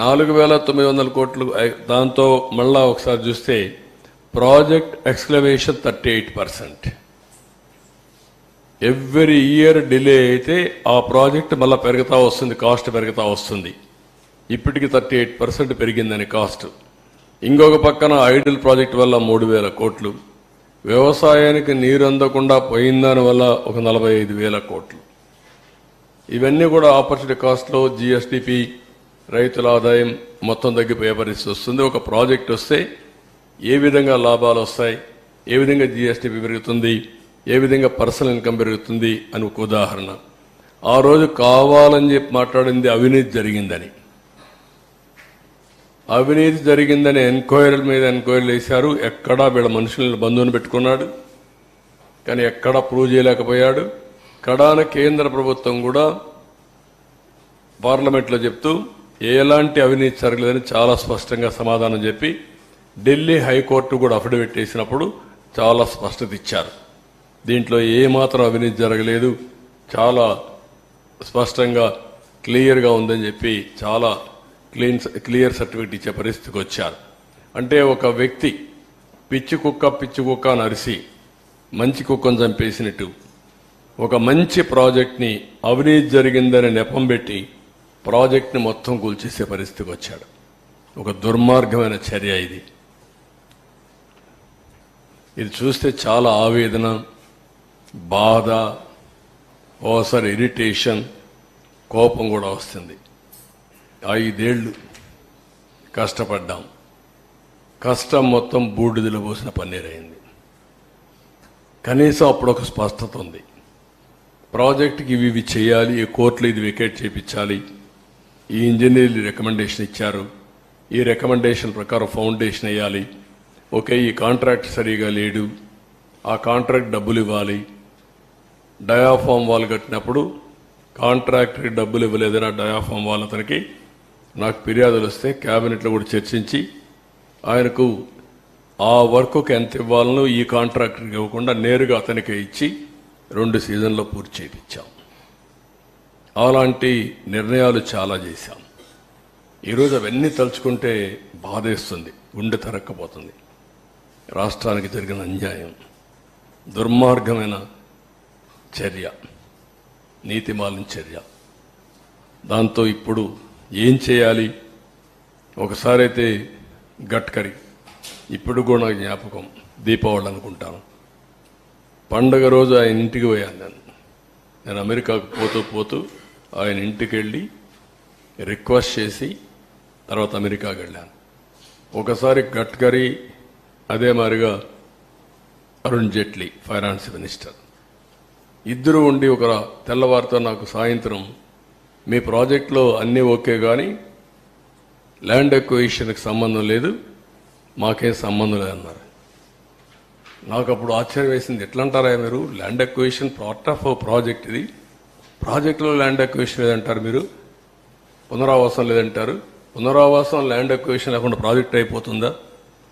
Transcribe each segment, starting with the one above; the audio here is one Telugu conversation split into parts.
నాలుగు వేల తొమ్మిది వందల కోట్లు దాంతో మళ్ళా ఒకసారి చూస్తే project excavation thirty eight percent. Every year delay అయితే ఆ ప్రాజెక్ట్ మళ్ళీ పెరుగుతూ వస్తుంది కాస్ట్ పెరుగుతూ వస్తుంది. ఇప్పటికి థర్టీ ఎయిట్ పర్సెంట్ పెరిగిందని కాస్ట్. ఇంకొక పక్కన ఐడిల్ ప్రాజెక్ట్ వల్ల మూడు వేల కోట్లు. వ్యవసాయానికి నీరు అందకుండా పోయిందని వల్ల ఒక నలభై ఐదు వేల కోట్లు. ఇవన్నీ కూడా ఆపర్చునిటీ కాస్ట్లో జిఎస్టిపి రైతుల ఆదాయం మొత్తం తగ్గిపోయే పరిస్థితి వస్తుంది. ఒక ప్రాజెక్ట్ వస్తే ఏ విధంగా లాభాలు వస్తాయి ఏ విధంగా జీఎస్టీ పెరుగుతుంది ఏ విధంగా పర్సనల్ ఇన్కమ్ పెరుగుతుంది అని ఒక ఉదాహరణ. ఆ రోజు కావాలని చెప్పి మాట్లాడింది అవినీతి జరిగిందని. అవినీతి జరిగిందని ఎంక్వైరీల మీద ఎంక్వైరీలు వేశారు. ఎక్కడా వీళ్ళ మనుషులను బంధువుని పెట్టుకున్నాడు. కానీ ఎక్కడా ప్రూవ్ చేయలేకపోయాడు. కడాన కేంద్ర ప్రభుత్వం కూడా పార్లమెంట్లో చెప్తూ ఎలాంటి అవినీతి జరగలేదని చాలా స్పష్టంగా సమాధానం చెప్పి ఢిల్లీ హైకోర్టు కూడా అఫిడవిట్ వేసినప్పుడు చాలా స్పష్టత ఇచ్చారు. దీంట్లో ఏమాత్రం అవినీతి జరగలేదు. చాలా స్పష్టంగా క్లియర్గా ఉందని చెప్పి చాలా క్లీన్ క్లియర్ సర్టిఫికేట్ ఇచ్చే పరిస్థితికి వచ్చారు. అంటే ఒక వ్యక్తి పిచ్చి కుక్క పిచ్చి కుక్క అని అరిసి మంచి కుక్కను చంపేసినట్టు ఒక మంచి ప్రాజెక్ట్ని అవినీతి జరిగిందని నెపం పెట్టి ప్రాజెక్ట్ని మొత్తం కూల్చేసే పరిస్థితికి వచ్చాడు. ఒక దుర్మార్గమైన చర్య ఇది. ఇది చూస్తే చాలా ఆవేదన బాధ ఓసారి ఇరిటేషన్ కోపం కూడా వస్తుంది. ఐదేళ్ళు కష్టపడ్డాం. కష్టం మొత్తం బూడిదలు పోసిన పన్నీరైంది కనీసం అప్పుడు ఒక స్పష్టత ఉంది. ప్రాజెక్ట్కి ఇవి ఇవి చేయాలి ఈ కోర్టులో ఇది వికెట్ చేపించాలి ఈ ఇంజనీర్లు రికమెండేషన్ ఇచ్చారు. ఈ రికమెండేషన్ ప్రకారం ఫౌండేషన్ వేయాలి. ఓకే ఈ కాంట్రాక్ట్ సరిగా లేడు. ఆ కాంట్రాక్ట్ డబ్బులు ఇవ్వాలి. డయాఫామ్ వాల్ కట్టినప్పుడు కాంట్రాక్టర్కి డబ్బులు ఇవ్వలేదని ఆ డయాఫామ్ వాల్ అతనికి నాకు ఫిర్యాదులు వస్తే క్యాబినెట్లో కూడా చర్చించి ఆయనకు ఆ వర్క్కి ఎంత ఇవ్వాలనో ఈ కాంట్రాక్టర్కి ఇవ్వకుండా నేరుగా అతనికే ఇచ్చి రెండు సీజన్లో పూర్తి చేయించాం. అలాంటి నిర్ణయాలు చాలా చేశాం. ఈరోజు అవన్నీ తలుచుకుంటే బాధేస్తుంది గుండె తరక్కపోతుంది. రాష్ట్రానికి జరిగిన అన్యాయం దుర్మార్గమైన చర్య నీతిమాలిన చర్య. దాంతో ఇప్పుడు ఏం చేయాలి? ఒకసారి అయితే గట్కరి ఇప్పుడు కూడా నాకు జ్ఞాపకం దీపావళి అనుకుంటాను. పండగ రోజు ఆయన ఇంటికి పోయాను నేను. నేను అమెరికాకు పోతూ పోతూ ఆయన ఇంటికి వెళ్ళి రిక్వెస్ట్ చేసి తర్వాత అమెరికాకి వెళ్ళాను. ఒకసారి గడ్కరీ అదే మాదిరిగా అరుణ్ జైట్లీ ఫైనాన్స్ మినిస్టర్. ఇద్దరు ఉండి ఒక తెల్లవారితో నాకు సాయంత్రం మీ ప్రాజెక్ట్లో అన్నీ ఓకే కానీ ల్యాండ్ ఎక్వేషన్కి సంబంధం లేదు మాకేం సంబంధం లేదన్నారు. నాకు అప్పుడు ఆశ్చర్యం వేసింది ఎట్లంటారా మీరు? Land acquisition part of project ఇది. ప్రాజెక్టులో ల్యాండ్ ఎక్వేషన్ లేదంటారు మీరు. పునరావాసం లేదంటారు. పునరావాసం ల్యాండ్ ఎక్వేషన్ లేకుండా ప్రాజెక్ట్ అయిపోతుందా?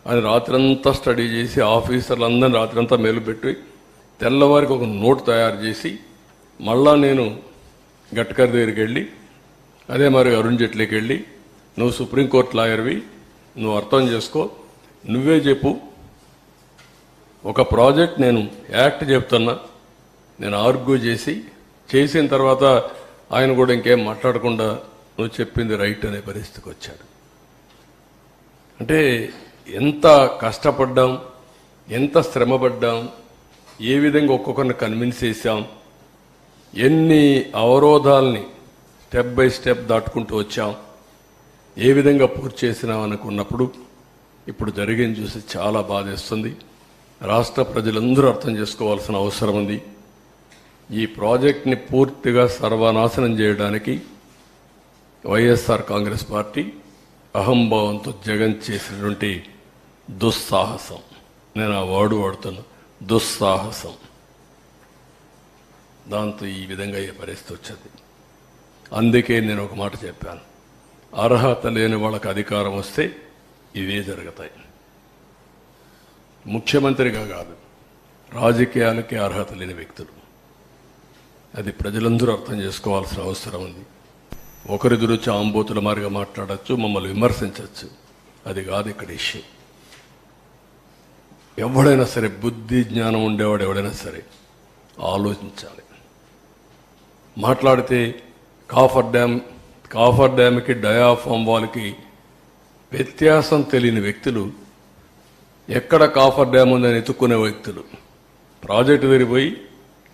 అని రాత్రంతా స్టడీ చేసి ఆఫీసర్లందరినీ రాత్రంతా మేలుపెట్టి తెల్లవారికి ఒక నోట్ తయారు చేసి మళ్ళా నేను గట్కర్ దగ్గరికి వెళ్ళి అదే మరి అరుణ్ జైట్లీకి వెళ్ళి నువ్వు సుప్రీంకోర్టు లాయర్వి నువ్వు అర్థం చేసుకో. నువ్వే చెప్పు. ఒక ప్రాజెక్ట్ నేను యాక్ట్ చెప్తున్నా. నేను ఆర్గ్యూ చేసి చేసిన తర్వాత ఆయన కూడా ఇంకేం మాట్లాడకుండా నువ్వు చెప్పింది రైట్ అనే పరిస్థితికి వచ్చాడు. అంటే ఎంత కష్టపడ్డాం ఎంత శ్రమపడ్డాం ఏ విధంగా ఒక్కొక్కరిని కన్విన్స్ చేశాం ఎన్ని అవరోధాలని స్టెప్ బై స్టెప్ దాటుకుంటూ వచ్చాం ఏ విధంగా పూర్తి చేసినాం అనుకున్నప్పుడు ఇప్పుడు జరిగింది చూసి చాలా బాధేస్తుంది. రాష్ట్ర ప్రజలందరూ అర్థం చేసుకోవాల్సిన అవసరం ఉంది. ఈ ప్రాజెక్ట్ని పూర్తిగా సర్వనాశనం చేయడానికి వైఎస్ఆర్ కాంగ్రెస్ పార్టీ అహంభావంతో జగన్ చేసినటువంటి దుస్సాహసం. నేను ఆ వాడు వాడుతున్నా దుస్సాహసం. దాంతో ఈ విధంగా ఏ పరిస్థితి వచ్చింది. అందుకే నేను ఒక మాట చెప్పాను. అర్హత లేని వాళ్ళకి అధికారం వస్తే ఇవే జరుగుతాయి. ముఖ్యమంత్రిగా కాదు రాజకీయాలకి అర్హత లేని వ్యక్తులు. అది ప్రజలందరూ అర్థం చేసుకోవాల్సిన అవసరం ఉంది. ఒకరిదురొచ్చి ఆంబోతుల మారిగా మాట్లాడచ్చు మమ్మల్ని విమర్శించవచ్చు అది కాదు ఇక్కడ ఇష్యూ. ఎవడైనా సరే బుద్ధి జ్ఞానం ఉండేవాడు ఎవడైనా సరే ఆలోచించాలి. మాట్లాడితే కాఫర్ డ్యామ్ కాఫర్ డ్యామ్కి డయాఫామ్ వాళ్ళకి వ్యత్యాసం తెలియని వ్యక్తులు ఎక్కడ కాఫర్ డ్యామ్ ఉందని ఎత్తుక్కునే వ్యక్తులు. ప్రాజెక్టు దగ్గరికి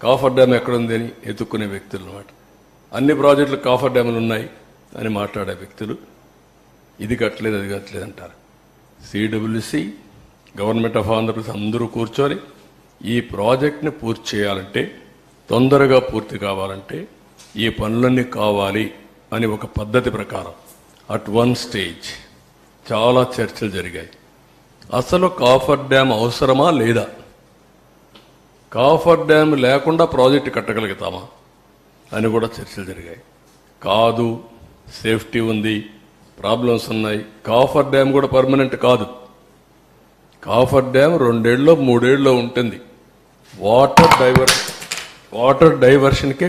కాఫర్ డ్యామ్ ఎక్కడ ఉందని ఎత్తుక్కునే వ్యక్తులు అనమాట అన్ని ప్రాజెక్టులు కాఫర్ డ్యాములు ఉన్నాయి అని మాట్లాడే వ్యక్తులు ఇది కట్టలేదు అది కట్టలేదు అంటారు. సిడబ్ల్యూసి గవర్నమెంట్ ఆఫ్ ఆంధ్రప్రదేశ్ అందరూ కూర్చొని ఈ ప్రాజెక్ట్ని పూర్తి చేయాలంటే తొందరగా పూర్తి కావాలంటే ఈ పనులన్నీ కావాలి అని ఒక పద్ధతి ప్రకారం అట్ వన్ స్టేజ్ చాలా చర్చలు జరిగాయి. అసలు కాఫర్ డ్యామ్ అవసరమా లేదా? కాఫర్ డ్యామ్ లేకుండా ప్రాజెక్టు కట్టగలుగుతామా అని కూడా చర్చలు జరిగాయి. కాదు సేఫ్టీ ఉంది ప్రాబ్లమ్స్ ఉన్నాయి. కాఫర్ డ్యామ్ కూడా పర్మనెంట్ కాదు. కాఫర్ డ్యామ్ రెండేళ్ళలో మూడేళ్ళలో ఉంటుంది. Water driver water డైవర్షన్కే